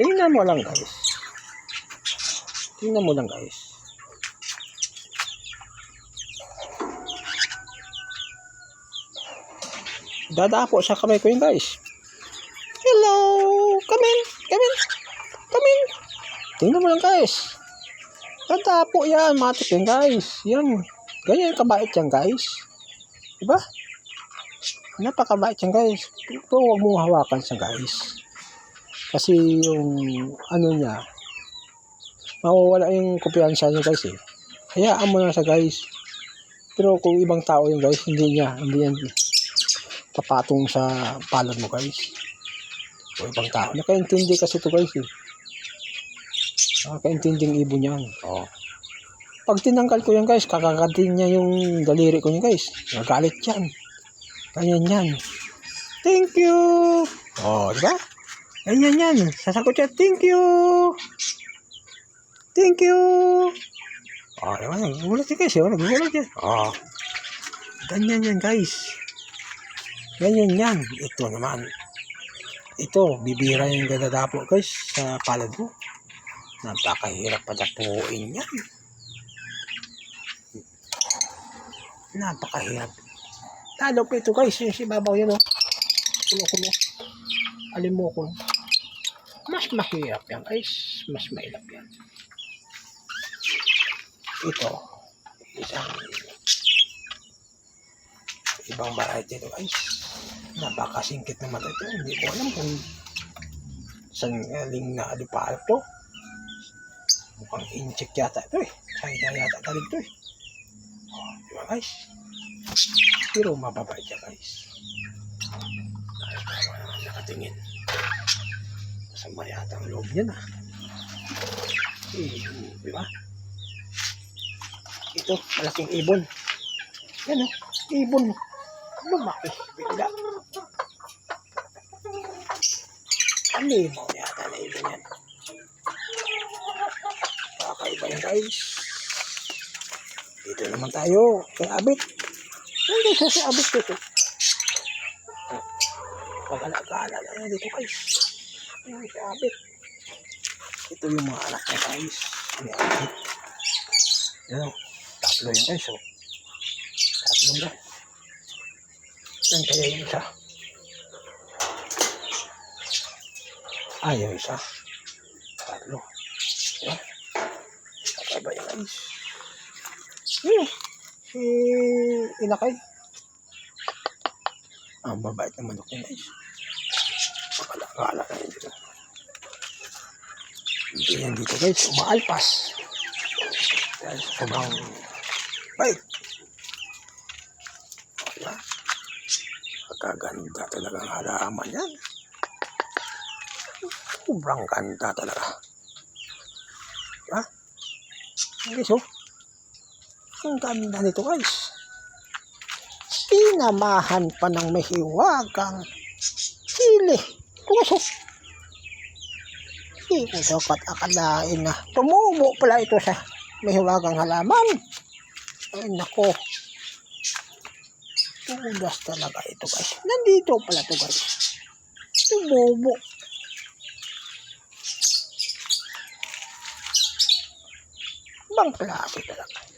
Tingnan mo lang guys. Tingnan mo lang guys. Dadapo sa kamay ko yun guys. Hello! Come in! Come in! Come in! Tingnan mo lang guys. Dadapo yan mga tipin guys. Yan. Ganyan kabait yan guys. Diba? Napakabait yan guys. Pero huwag mong hawakan siya guys. Kasi yung ano niya, mawawala yung kumpiyansa niya guys eh. Hayaan mo na siya guys. Pero kung ibang tao yung guys, hindi niya, hindi yan papatong sa palad mo guys. O ibang tao. Nakaintindi kasi ito guys eh. Nakakaintinding ibon yan. Oh. Pag tinanggal ko yan guys, kakagatin niya yung daliri ko niya guys. Nagalit yan. Ganyan yan. Thank you! Oh, di ba? Ganyan yan. Sasagot siya, thank you! Thank you! Oh, ba? Nagugulat yan guys. Oh, nagugulat yan. Oh. Ganyan yan guys. Ganyan yan. Ito naman. Ito, bibira yung dadadapo guys sa palad mo. Napakahirap padapuin yan. Napakahirap. Talo pa ito guys. Yung si babaw yan oh. Kulo-kulo. Alimokon. Mas mahirap yan guys. Mas mahirap yan. Ito. Isang ibang variety ito guys. Napakasingkit naman ito. Hindi ko alam kung saan galing na alipaal to. Mukhang incheck yata ito eh. China yata galing ito eh. Oh, di ba guys? Pero mababait siya guys. Ay, nakatingin. Masama yata ang loob niya na. Eh, di ba? Ito, malaking ibon. Yan o, ibon. Lumaki. Bigla. Alimaw yata na ibon yan. Kakaiba yan guys. Dito naman tayo. Kay Abit. Nandito siya si Abit dito. Pag-alagala na yan dito guys. Ayan si Abit. Ito yung mga anak niya guys. Ni Abit. Yan o. Tatlo yun guys o. Tatlo na. Saan kaya yung isa? Ah, yung isa. Tatlo. Yan. Kakaiba yan guys. Hmm. Si Inakay. Ang babait ng manok niya guys. Pakala-kala na yun dito. Hindi yan dito guys. Umaalpas. Dahil sa sobrang bait. Diba? Pagkaganda talaga ang halaman yan. Sobrang ganda talaga. Diba? Guys, oh. Ang ganda nito guys. Sinamahan pa ng mahiwagang sili. Ito dapat akalain na tumubo pala ito sa mahiwagang halaman. Ay nako. Tugas talaga ito guys. Nandito pala ito guys. Tumubo. Bang klase talaga.